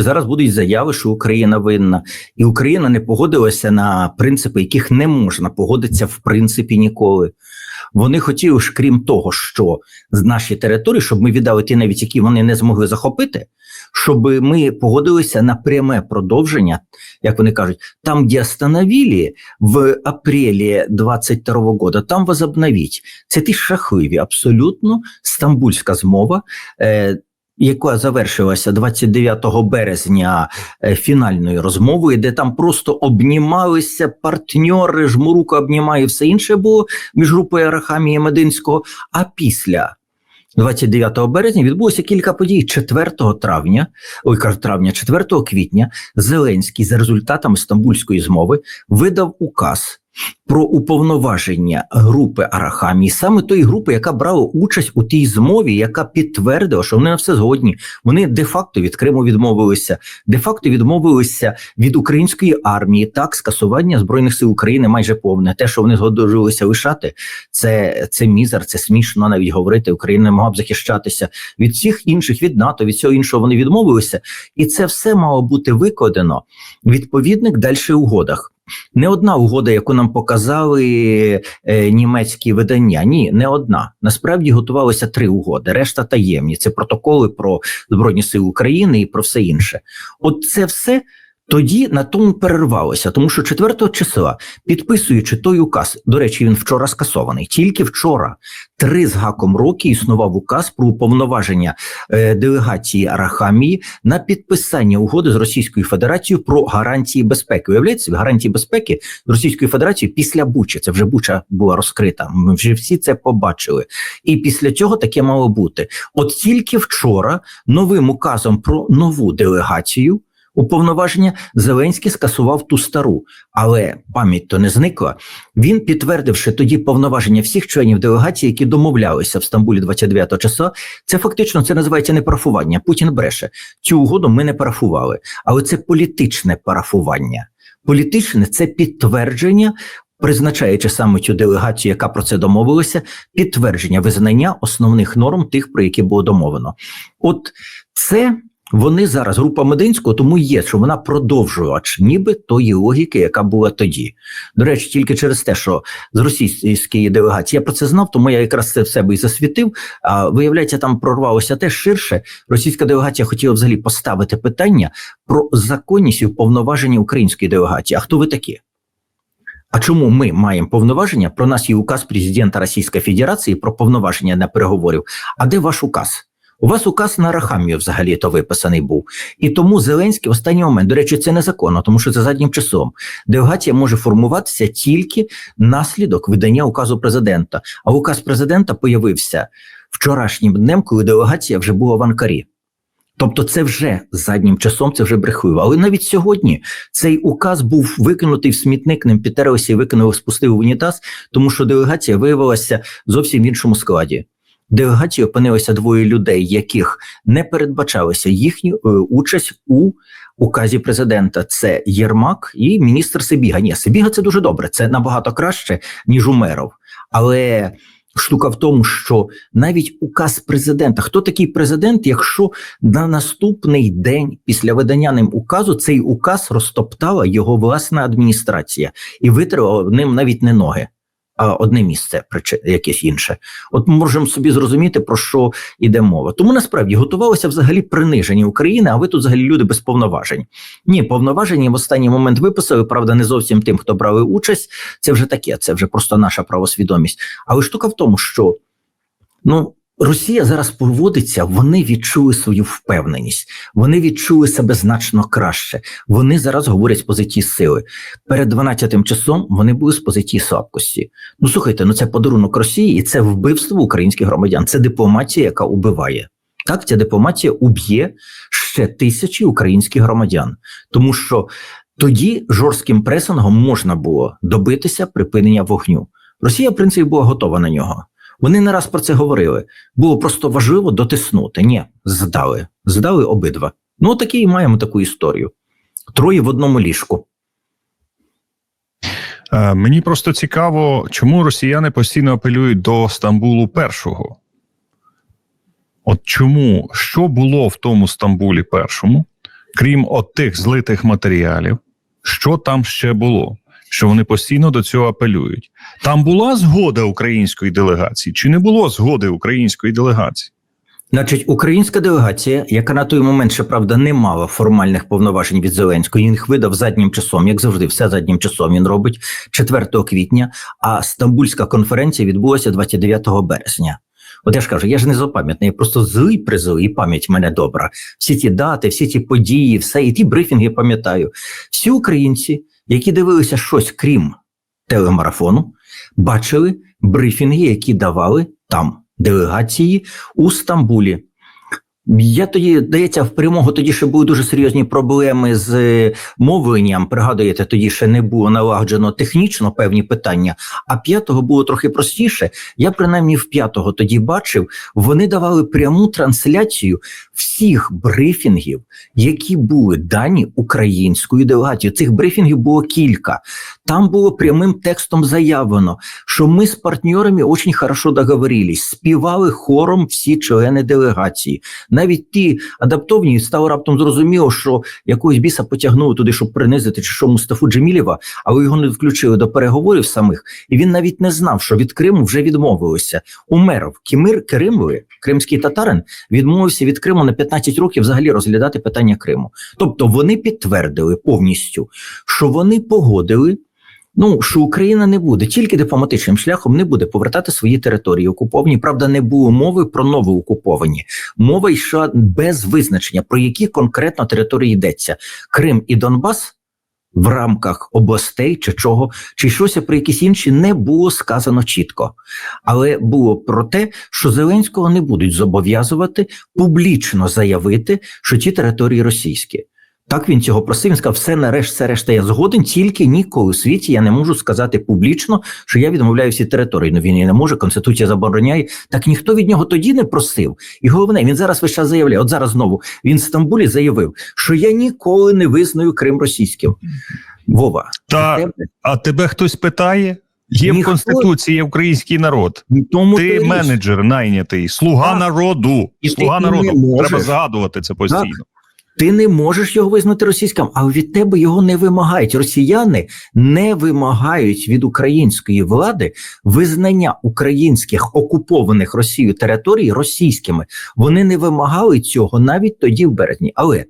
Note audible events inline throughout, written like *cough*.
Зараз будуть заяви, що Україна винна, і Україна не погодилася на принципи, яких не можна погодитися в принципі ніколи. Вони хотіли ж, крім того, що з нашої території, щоб ми віддали ті, навіть які вони не змогли захопити, щоб ми погодилися на пряме продовження, як вони кажуть, там, де остановили в апрелі 22 года, там возобновіть. Це ті жахливі, абсолютно стамбульська змова. Е, яка завершилася 29 березня е, фінальною розмовою, де там просто обнімалися партньори, жмурука обнімає все інше було між групою Арахамії і Мединського. А після 29 березня відбулося кілька подій. 4 травня, ой, травня, 4 квітня, Зеленський за результатами Стамбульської змови видав указ про уповноваження групи Арахамії, саме тої групи, яка брала участь у тій змові, яка підтвердила, що вони на все згодні. Вони де-факто від Криму відмовилися, де-факто відмовилися від української армії. Так, скасування збройних сил України майже повне. Те, що вони згодилися лишати, це це мізер, це смішно навіть говорити. Україна могла б захищатися від всіх інших, від НАТО, від всього іншого вони відмовилися, і це все мало бути викладено відповідних далі угодах. Не одна угода, яку нам показали е, німецькі видання. Ні, не одна. Насправді готувалися три угоди. Решта таємні. Це протоколи про збройні сили України і про все інше. От це все тоді на тому перервалося, тому що 4 числа, підписуючи той указ, до речі, він вчора скасований. Тільки вчора, три з гаком роки, існував указ про уповноваження е, делегації Арахамії на підписання угоди з Російською Федерацією про гарантії безпеки. Уявляєте, гарантії безпеки з Російською Федерацією після Бучі. Це вже Буча була розкрита. Ми вже всі це побачили. І після цього таке мало бути. От тільки вчора новим указом про нову делегацію уповноваження Зеленський скасував ту стару, але пам'ять то не зникла. Він підтвердивши тоді повноваження всіх членів делегації, які домовлялися в Стамбулі 29 числа. Це фактично це називається не парафування. Путін бреше цю угоду. Ми не парафували, але це політичне парафування. Політичне це підтвердження. Призначаючи саме цю делегацію, яка про це домовилася, підтвердження визнання основних норм тих, про які було домовлено. От це вони зараз група Мединського, тому є, що вона продовжувач, ніби тої логіки, яка була тоді. До речі, тільки через те, що з російської делегації я про це знав, тому я якраз це в себе і засвітив. А виявляється, там прорвалося те ширше. Російська делегація хотіла взагалі поставити питання про законність і повноваження української делегації. А хто ви такі? А чому ми маємо повноваження? Про нас є указ президента Російської Федерації про повноваження на переговорів. А де ваш указ? У вас указ на Рахамію взагалі то виписаний був. І тому Зеленський в останній момент, до речі, це незаконно, тому що це заднім часом. Делегація може формуватися тільки наслідок видання указу президента. А указ президента появився вчорашнім днем, коли делегація вже була в Анкарі. Тобто, це вже заднім часом, це вже брехливо. Але навіть сьогодні цей указ був викинутий в смітник, ним підтерилися і викинули, спустив в унітаз, тому що делегація виявилася зовсім в іншому складі делегації опинилися двоє людей, яких не передбачалася їхня е, участь у указі президента. Це Єрмак і міністр Сибіга. Ні, Сибіга це дуже добре. Це набагато краще ніж Умеров. Але штука в тому, що навіть указ президента, хто такий президент, якщо на наступний день після видання ним указу цей указ розтоптала його власна адміністрація і витерла ним навіть не ноги одне місце, якесь інше. От ми можемо собі зрозуміти, про що йде мова. Тому насправді готувалося взагалі приниження України, а ви тут взагалі люди без повноважень. Ні, повноваження в останній момент виписали, правда, не зовсім тим, хто брали участь. Це вже таке, це вже просто наша правосвідомість. Але штука в тому, що ну. Росія зараз поводиться, вони відчули свою впевненість, вони відчули себе значно краще. Вони зараз говорять позиції сили. Перед 12-тим часом вони були з позиції слабкості. Ну слухайте, ну це подарунок Росії, і це вбивство українських громадян. Це дипломатія, яка убиває. Так, ця дипломатія уб'є ще тисячі українських громадян, тому що тоді жорстким пресингом можна було добитися припинення вогню. Росія, в принципі, була готова на нього. Вони не раз про це говорили. Було просто важливо дотиснути. Ні, здали. Здали обидва. Ну, такі і маємо таку історію. Троє в одному ліжку. Е, мені просто цікаво, чому росіяни постійно апелюють до Стамбулу першого. От чому що було в тому Стамбулі першому, Крім от тих злитих матеріалів, що там ще було? Що вони постійно до цього апелюють? Там була згода української делегації, чи не було згоди української делегації? Значить, українська делегація, яка на той момент, ще правда, не мала формальних повноважень від Зеленського, він їх видав заднім часом, як завжди, все заднім часом він робить 4 квітня. А Стамбульська конференція відбулася 29 березня. От я ж кажу, я ж не запам'ятний, я просто злий призлий, і пам'ять мене добра. Всі ті дати, всі ті події, все, і ті брифінги пам'ятаю. Всі українці, які дивилися щось крім телемарафону, бачили брифінги, які давали там делегації у Стамбулі. Я тоді здається, в прямого тоді ще були дуже серйозні проблеми з е, мовленням. Пригадуєте, тоді ще не було налагоджено технічно певні питання. А п'ятого було трохи простіше. Я принаймні в п'ятого тоді бачив, вони давали пряму трансляцію всіх брифінгів, які були дані українською делегацією. Цих брифінгів було кілька. Там було прямим текстом заявлено, що ми з партнерами дуже хорошо договорились, співали хором всі члени делегації. Навіть ті адаптовні стало раптом зрозуміло, що якогось біса потягнули туди, щоб принизити чи що Мустафу Джемілєва, але його не включили до переговорів самих, і він навіть не знав, що від Криму вже відмовилися. Умеров Кімир Керимові, кримський татарин, відмовився від Криму на 15 років взагалі розглядати питання Криму. Тобто вони підтвердили повністю, що вони погодили. Ну, що Україна не буде тільки дипломатичним шляхом не буде повертати свої території окуповані. Правда, не було мови про новоокуповані. Мова йшла без визначення, про які конкретно території йдеться: Крим і Донбас в рамках областей чи чого, чи щось про якісь інші не було сказано чітко. Але було про те, що Зеленського не будуть зобов'язувати публічно заявити, що ті території російські. Так він цього просив. Він сказав, все нарешті, все решта я згоден, тільки ніколи у світі я не можу сказати публічно, що я відмовляю всі території. Ну він і не може, конституція забороняє. Так ніхто від нього тоді не просив. І головне, він зараз весь час заявляє. От зараз знову він в Стамбулі заявив, що я ніколи не визнаю Крим російським. Вова, Та- тебе- А тебе хтось питає? Є в Конституції є український народ. тому то Ти менеджер найнятий, слуга Так. народу. І слуга народу. Треба згадувати це постійно. Ти не можеш його визнати російським, але від тебе його не вимагають. Росіяни не вимагають від української влади визнання українських окупованих Росією територій російськими. Вони не вимагали цього навіть тоді, в березні. Але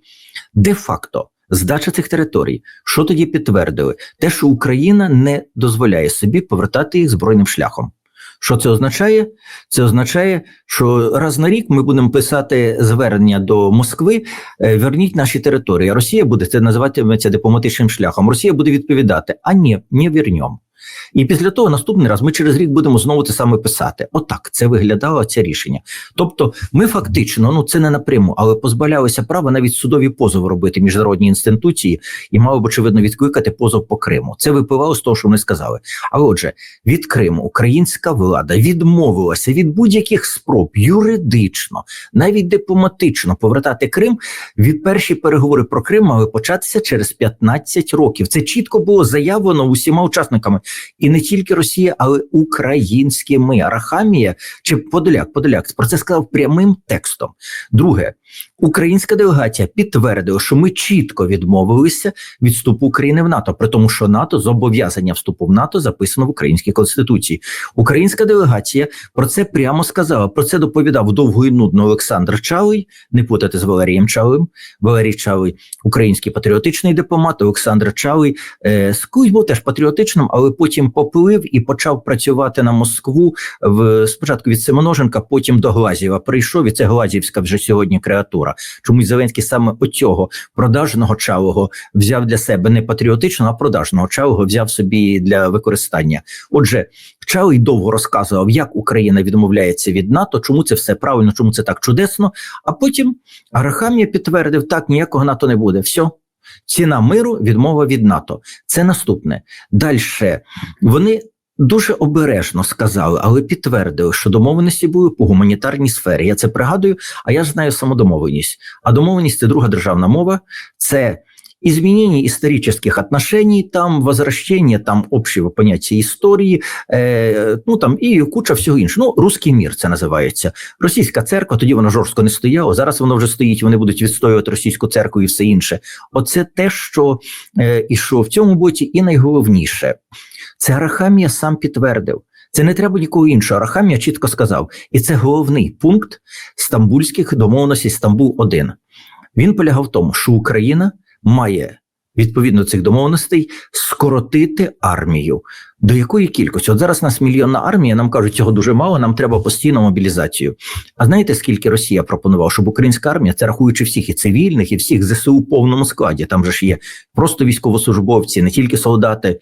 де-факто здача цих територій, що тоді підтвердили? Те, що Україна не дозволяє собі повертати їх збройним шляхом. Що це означає? Це означає, що раз на рік ми будемо писати звернення до Москви. е, Верніть наші території. Росія буде це називатиметься дипломатичним шляхом. Росія буде відповідати: а ні, не вірньом. І після того наступний раз ми через рік будемо знову те саме писати. Отак це виглядало це рішення. Тобто, ми фактично, ну це не напряму, але позбавлялися права навіть судові позови робити міжнародні інституції і мали б очевидно відкликати позов по Криму. Це випливало з того, що вони сказали. А отже, від Криму українська влада відмовилася від будь-яких спроб юридично, навіть дипломатично повертати Крим. Від перші переговори про Крим мали початися через 15 років. Це чітко було заявлено усіма учасниками, і не тільки Росія, але українськими. Арахамія чи Подоляк, Подоляк про це сказав прямим текстом. Друге, українська делегація підтвердила, що ми чітко відмовилися від вступу України в НАТО, при тому, що НАТО зобов'язання вступу в НАТО записано в українській конституції. Українська делегація про це прямо сказала. Про це доповідав довго і нудно Олександр Чалий, не путати з Валерієм Чалим. Валерій Чалий, український патріотичний дипломат, Олександр Чалий е, скусь був теж патріотичним, але потім поплив і почав працювати на Москву в спочатку від Семеноженка, потім до Глазєва. Прийшов і це Глазівська вже сьогодні креатура. Чомусь Зеленський саме оцього продажного чалого взяв для себе не патріотичного, а продажного чалого взяв собі для використання. Отже, Чалий довго розказував, як Україна відмовляється від НАТО, чому це все правильно, чому це так чудесно. А потім Арахамія підтвердив, так ніякого НАТО не буде. Все. Ціна миру, відмова від НАТО. Це наступне. Далі вони дуже обережно сказали, але підтвердили, що домовленості були по гуманітарній сфері. Я це пригадую, а я ж знаю самодомовленість. А домовленість це друга державна мова, це изменение исторических отношений, там возвращение там общего поняття історії, е, ну там і куча всього іншого. Ну, руський мір це називається. Російська церква, тоді вона жорстко не стояла. Зараз воно вже стоїть. Вони будуть відстоювати російську церкву і все інше. Оце те, що е, і що в цьому боці, і найголовніше, це Арахамія сам підтвердив. Це не треба нікого іншого. Арахамія чітко сказав, і це головний пункт стамбульських домовленостей Стамбул 1 Він полягав в тому, що Україна має відповідно цих домовленостей скоротити армію. До якої кількості? От зараз у нас мільйонна армія, нам кажуть, цього дуже мало, нам треба постійну мобілізацію. А знаєте, скільки Росія пропонувала, щоб українська армія, це рахуючи всіх і цивільних, і всіх ЗСУ в повному складі, там же ж є просто військовослужбовці, не тільки солдати,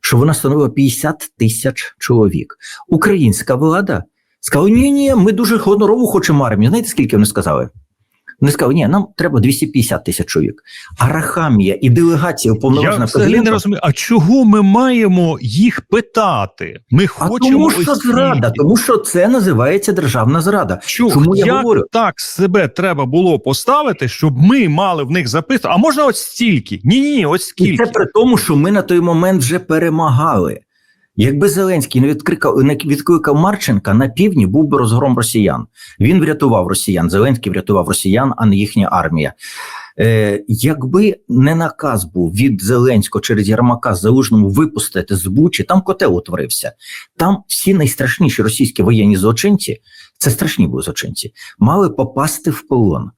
що вона становила 50 тисяч чоловік. Українська влада сказала: ні, ні, ми дуже гонорову хочемо армію. Знаєте, скільки вони сказали? Вони сказали, ні, нам треба 250 тисяч чоловік. А Рахамія і делегація Я уповноважена взагалі не розумію, а чого ми маємо їх питати? Ми А хочемо тому що зрада, тому що це називається державна зрада. Чому, Чому я як говорю? так себе треба було поставити, щоб ми мали в них записати? А можна ось стільки? Ні, ні, ось І скільки. це при тому, що ми на той момент вже перемагали. Якби Зеленський не відкликав, не відкликав Марченка на півдні, був би розгром росіян. Він врятував росіян. Зеленський врятував росіян, а не їхня армія. Е, якби не наказ був від Зеленського через Ярмака Залужному випустити з Бучі, там котел утворився. Там всі найстрашніші російські воєнні злочинці, це страшні були злочинці, мали попасти в полон.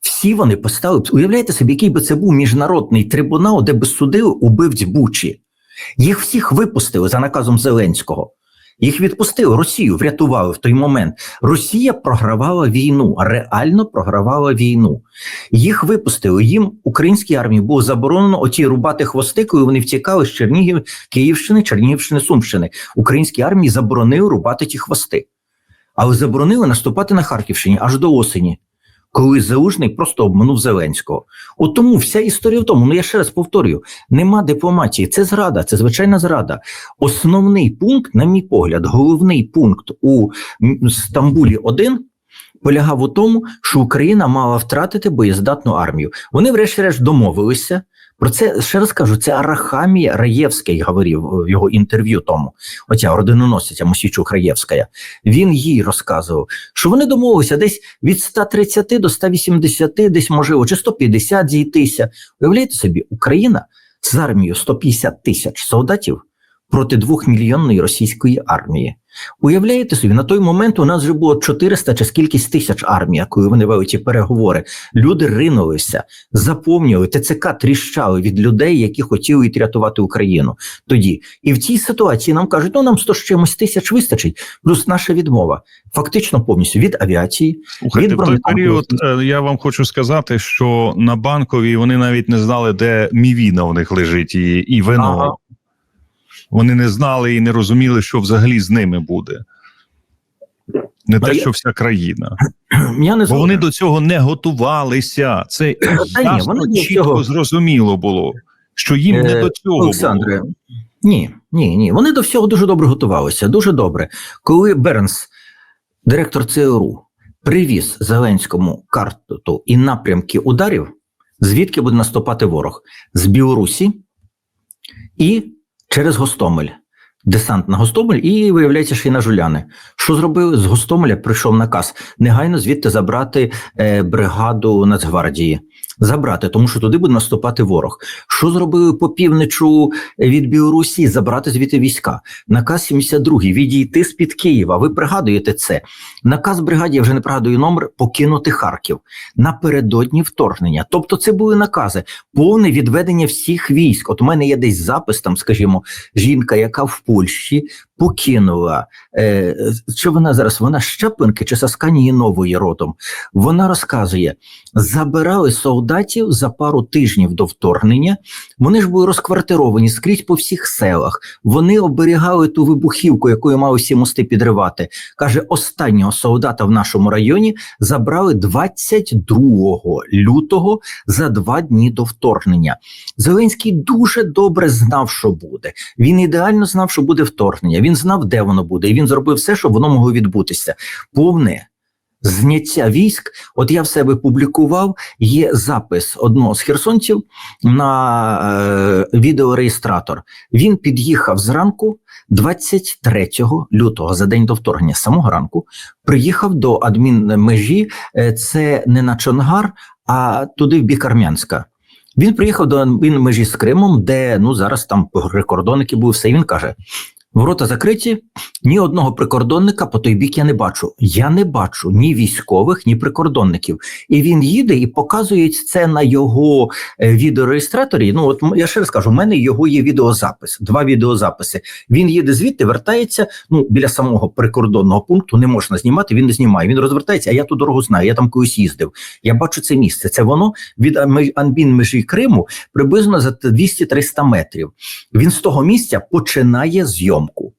Всі вони поставили. Уявляєте собі, який би це був міжнародний трибунал, де би судили убивць Бучі. Їх всіх випустили за наказом Зеленського. Їх відпустили, Росію врятували в той момент. Росія програвала війну, реально програвала війну. Їх випустили. Їм українській армії було заборонено оті рубати хвости, коли вони втікали з Чернігів, Київщини, Чернігівщини, Сумщини. Українській армії заборонили рубати ті хвости, але заборонили наступати на Харківщині аж до осені. Коли Залужний просто обманув Зеленського. От тому вся історія в тому, ну я ще раз повторюю: нема дипломатії, це зрада, це звичайна зрада. Основний пункт, на мій погляд, головний пункт у Стамбулі 1 полягав у тому, що Україна мала втратити боєздатну армію. Вони, врешті-решт, домовилися. Про це ще раз кажу, це Арахамія Раєвський говорив в його інтерв'ю тому. Оця родиноносиця Мосічук Раєвська. Він їй розказував, що вони домовилися десь від 130 до 180, десь можливо, чи 150 зійтися. Уявляєте собі, Україна з армією 150 тисяч солдатів проти двохмільйонної російської армії. Уявляєте собі, на той момент у нас вже було 400 чи скількись тисяч армія, коли вони вели ті переговори. Люди ринулися, заповнювали, ТЦК тріщали від людей, які хотіли йти рятувати Україну тоді. І в цій ситуації нам кажуть, ну нам 100 з чимось тисяч вистачить, плюс наша відмова. Фактично повністю від авіації. Слухайте, від в той період е, я вам хочу сказати, що на банковій вони навіть не знали, де мівіна у них лежить, і, і вино. Ага. Вони не знали і не розуміли, що взагалі з ними буде. Не А те, я- що вся країна. *clears throat* Я не Бо вони до цього не готувалися. Це *clears throat* Та ні, вони чітко цього- зрозуміло було, що їм не Е, до цього Олександре, було. ні, ні, ні. Вони до всього дуже добре готувалися. Дуже добре. Коли Бернс, директор ЦРУ, привіз Зеленському карту і напрямки ударів, звідки буде наступати ворог? З Білорусі і через Гостомель. Десант на Гостомель і виявляється, що і на Жуляни. Що зробили? З Гостомеля прийшов наказ негайно звідти забрати е, бригаду Нацгвардії. Забрати, тому що туди буде наступати ворог. Що зробили по півничу від Білорусі? Забрати звідти війська. Наказ 72 відійти з під Києва. Ви пригадуєте це? Наказ бригаді, я вже не пригадую номер, покинути Харків напередодні вторгнення. Тобто, це були накази, повне відведення всіх військ. От у мене є десь запис, там, скажімо, жінка, яка в Польщі покинула. Е, що вона зараз? Вона з Щепинки чи Сасканії Нової родом. Вона розказує: забирали солдатів за пару тижнів до вторгнення. Вони ж були розквартировані скрізь по всіх селах. Вони оберігали ту вибухівку, якою мали всі мости підривати. Каже, останнього солдата в нашому районі забрали 22 лютого за два дні до вторгнення. Зеленський дуже добре знав, що буде. Він ідеально знав, що буде вторгнення. Він знав, де воно буде, і він зробив все, щоб воно могло відбутися. Повне зняття військ. От я в себе публікував. Є запис одного з херсонців на е, відеореєстратор. Він під'їхав зранку, 23 лютого, за день до вторгнення, самого ранку, приїхав до адмінмежі. е, Це не на Чонгар, а туди в бік Армянська. Він приїхав до адмінмежі з Кримом, де ну зараз там прикордонники були все. І він каже: Ворота закриті, ні одного прикордонника по той бік я не бачу. Я не бачу ні військових, ні прикордонників. І він їде і показує це на його е, відеореєстраторі. Ну от я ще раз кажу, у мене його є відеозапис, два відеозаписи. Він їде звідти, вертається. Ну біля самого прикордонного пункту не можна знімати. Він не знімає. Він розвертається. А я ту дорогу знаю. Я там колись їздив. Я бачу це місце. Це воно від Анбін межі Криму приблизно за 200-300 метрів. Він з того місця починає зйомку.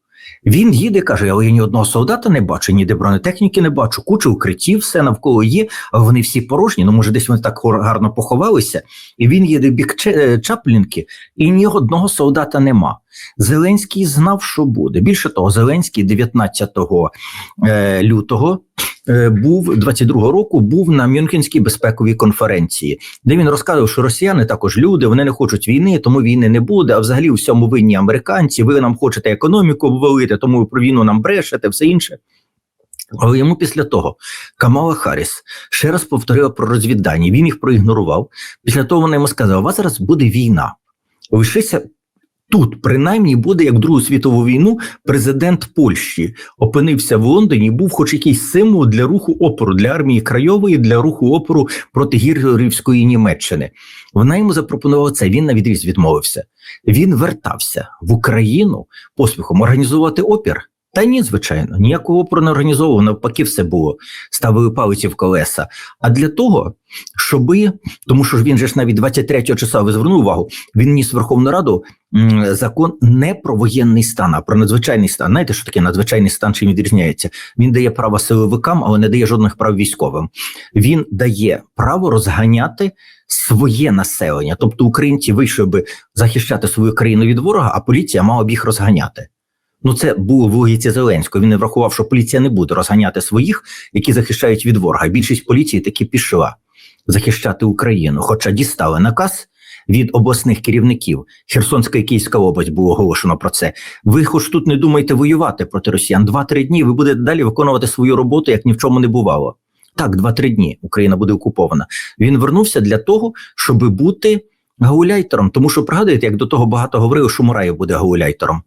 Він їде, каже: але я ні одного солдата не бачу, ніде бронетехніки не бачу, куча укриттів, все навколо є, вони всі порожні. Ну, може, десь вони так гарно поховалися. І він їде в бік е, Чаплінки, і ні одного солдата нема. Зеленський знав, що буде. Більше того, Зеленський 19 е, лютого е, був 22 року був на Мюнхенській безпековій конференції, де він розказував, що росіяни також люди, вони не хочуть війни, тому війни не буде. А взагалі у всьому винні американці. Ви нам хочете економіку обвалити, тому ви про війну нам брешете, все інше. Але йому після того Камала Харріс ще раз повторила про розвіддані. Він їх проігнорував. Після того вона йому сказала: у вас зараз буде війна. Лишися тут, принаймні, буде як Другу світову війну. Президент Польщі опинився в Лондоні. Був хоч якийсь символ для руху опору для армії Крайової, для руху опору проти гірлівської Німеччини. Вона йому запропонувала це. Він на відріз відмовився. Він вертався в Україну поспіхом організувати опір. Та ні, звичайно, ніякого організовував, навпаки, все було. Ставили палиці в колеса. А для того, щоби, тому що ж він же ж навіть 23 числа ви звернув увагу, він ніс Верховну Раду закон не про воєнний стан, а про надзвичайний стан. Знаєте, що таке надзвичайний стан, чим відрізняється? Він дає право силовикам, але не дає жодних прав військовим. Він дає право розганяти своє населення. Тобто українці вийшли би захищати свою країну від ворога, а поліція мала б їх розганяти. Ну, це було в логіці Зеленського. Він не врахував, що поліція не буде розганяти своїх, які захищають від ворога. Більшість поліції таки пішла захищати Україну, хоча дістали наказ від обласних керівників. Херсонська і Київська область було оголошено про це. Ви хоч тут не думаєте воювати проти росіян. Два-три дні ви будете далі виконувати свою роботу, як ні в чому не бувало. Так, два-три дні Україна буде окупована. Він вернувся для того, щоб бути гауляйтером. Тому що пригадуєте, як до того багато говорили, що Мураєв буде гауляйтером.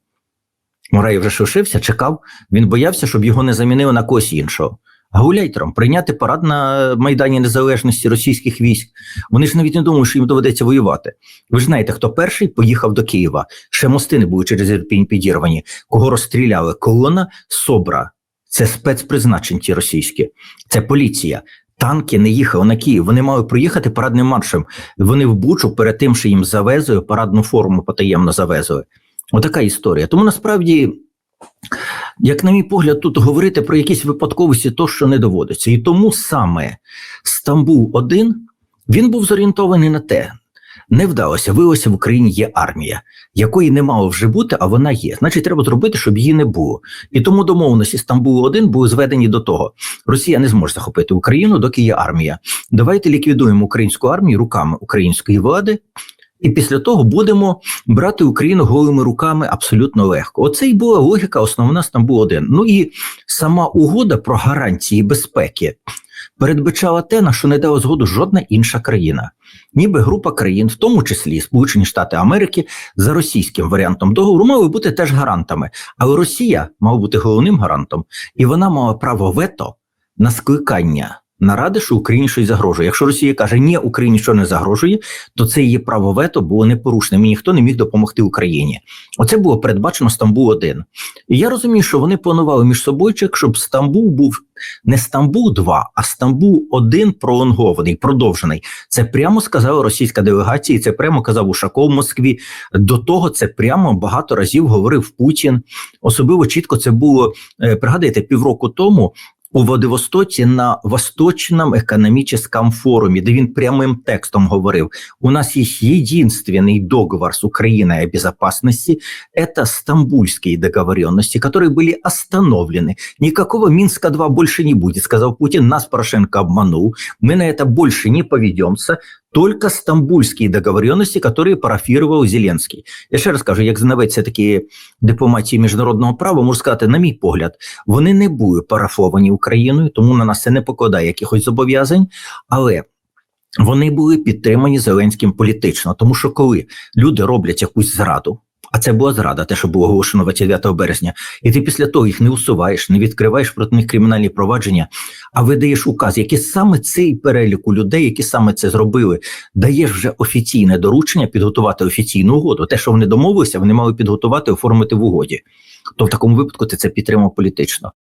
Мураєв вже шишився, чекав. Він боявся, щоб його не замінили на когось іншого. Гауляйтером прийняти парад на Майдані Незалежності російських військ. Вони ж навіть не думали, що їм доведеться воювати. Ви ж знаєте, хто перший поїхав до Києва. Ще мости не були через Ірпінь підірвані. Кого розстріляли? Колона Собра. Це спецпризначень ті російські, це поліція. Танки не їхали на Київ. Вони мали приїхати парадним маршем. Вони в Бучу перед тим, що їм завезли, парадну форму потаємно завезли. Отака історія. Тому насправді, як на мій погляд, тут говорити про якісь випадковості, то що не доводиться. І тому саме Стамбул 1 він був зорієнтований на те. Не вдалося, виявилося, в Україні є армія, якої не мало вже бути, а вона є. Значить, треба зробити, щоб її не було. І тому домовленості Стамбулу 1 були зведені до того: Росія не зможе захопити Україну, доки є армія. Давайте ліквідуємо українську армію руками української влади, і після того будемо брати Україну голими руками абсолютно легко. Оце і була логіка основна Стамбул 1 Ну і сама угода про гарантії безпеки передбачала те, на що не дала згоду жодна інша країна. Ніби група країн, в тому числі Сполучені Штати Америки, за російським варіантом договору мали бути теж гарантами. Але Росія мала бути головним гарантом, і вона мала право вето на скликання наради, що Україні щось загрожує. Якщо Росія каже, ні, Україні що не загрожує, то це її право вето було непорушним і ніхто не міг допомогти Україні. Оце було передбачено Стамбул 1 І я розумію, що вони планували між собою, щоб Стамбул був не Стамбул 2, а Стамбул 1 пролонгований, продовжений. Це прямо сказала російська делегація, і це прямо казав Ушаков в Москві. До того це прямо багато разів говорив Путін. Особливо чітко це було. е, Пригадайте, півроку тому у Владивостоці на Восточному економічному форумі, де він прямим текстом говорив: у нас є єдинственний договор з Україною о безопасности, это Стамбульские договоренности, которые были остановлены. Никакого Минска 2 больше не будет, сказал Путин. Нас Порошенко обманул. Мы на это больше не поведемся. Только стамбульские договоренности, которые парафірував Зеленський. Я ще раз кажу, як знавець такі дипломатії міжнародного права, можу сказати, на мій погляд, вони не були парафовані Україною, тому на нас це не покладає якихось зобов'язань, але вони були підтримані Зеленським політично. Тому що коли люди роблять якусь зраду, а це була зрада, те, що було оголошено 29 березня, і ти після того їх не усуваєш, не відкриваєш проти них кримінальні провадження, а видаєш указ, який саме цей переліку людей, які саме це зробили, даєш вже офіційне доручення підготувати офіційну угоду. Те, що вони домовилися, вони мали підготувати, оформити в угоді. То в такому випадку ти це підтримав політично.